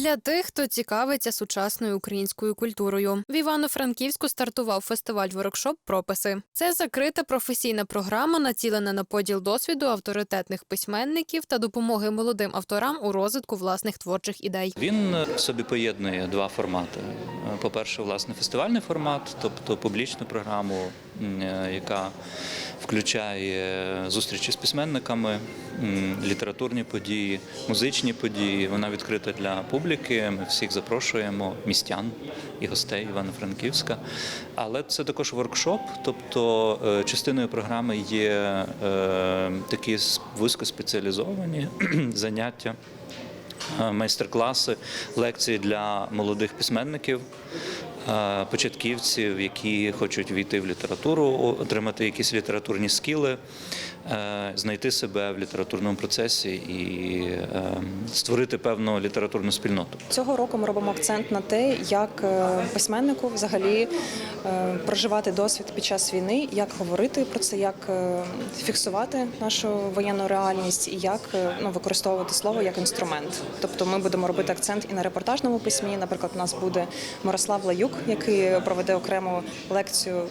Для тих, хто цікавиться сучасною українською культурою, в Івано-Франківську стартував фестиваль воркшоп Прописи. Це закрита професійна програма, націлена на поділ досвіду авторитетних письменників та допомоги молодим авторам у розвитку власних творчих ідей. Він е, собі поєднує два формати. Е, По-перше, власне, фестивальний формат, тобто публічну програму, е, яка включає зустрічі з письменниками, літературні події, музичні події. Вона відкрита для публіки. Ми всіх запрошуємо, містян і гостей Івано-Франківська. Але це також воркшоп, тобто е, частиною програми є такі вузькоспеціалізовані заняття майстер-класи, лекції для молодих письменників, е, початківців, які хочуть війти в літературу, отримати якісь літературні скіли, е, знайти себе в літературному процесі і е, створити певну літературну спільноту. Цього року ми робимо акцент на те, як е, письменнику взагалі е, проживати досвід під час війни, як говорити про це, як е, фіксувати нашу воєнну реальність і як е, ну, використовувати слово як інструмент. Тобто ми будемо робити акцент і на репортажному письмі. Наприклад, у нас буде Мирослав Лаюк, який проведе окрему лекцію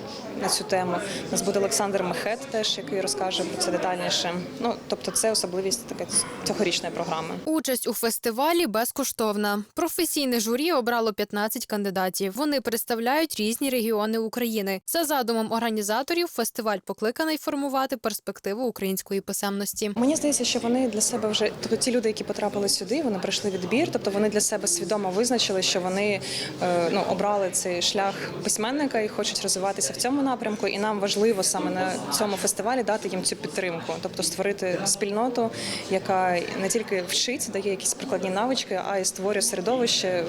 на цю тему. У нас буде Олександр Мехет, теж який розкаже про це детальніше. Ну тобто, це особливість така цьогорічної програми. Участь у фестивалі безкоштовна. Професійне журі обрало 15 кандидатів. Вони представляють різні регіони України. За задумом організаторів, фестиваль покликаний формувати перспективу української писемності. Мені здається, що вони для себе вже, тобто ті люди, які потрапили сюди, вони пройшли відбір, тобто вони для себе свідомо визначили, що вони е, ну, обрали цей шлях письменника і хочуть розвиватися в цьому напрямку. І нам важливо саме на цьому фестивалі дати їм цю підтримку, тобто створити спільноту, яка не тільки вчить, дає якісь прикладні навички, а й створює середовище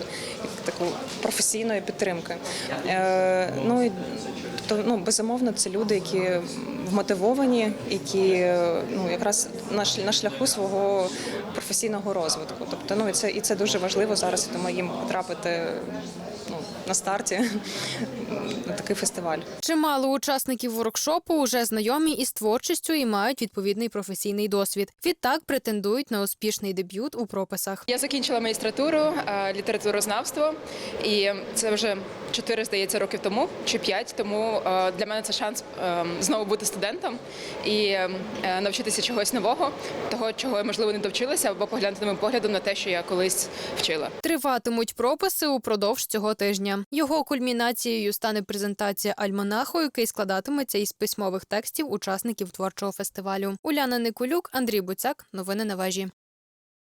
таку професійної підтримки. Е, ну і тобто, ну безумовно, це люди, які вмотивовані, які ну якраз на шляху свого професійного розвитку. Тобто, ну і це і це дуже важливо зараз. Тому їм потрапити на старті на такий фестиваль. Чимало учасників воркшопу вже знайомі із творчістю і мають відповідний професійний досвід. Відтак претендують на успішний дебют у прописах. Я закінчила магістратуру е, літературознавство, і це вже чотири, здається, років тому чи п'ять. Тому е, для мене це шанс е, знову бути студентом і навчитися чогось нового, того, чого я можливо не довчилася, або поглянути новим поглядом на те, що я колись вчила. Триватимуть прописи упродовж цього тижня. Його кульмінацією стане презентація альманаху, який складатиметься із письмових текстів учасників творчого фестивалю. Уляна Никулюк, Андрій Буцяк. Новини на вежі.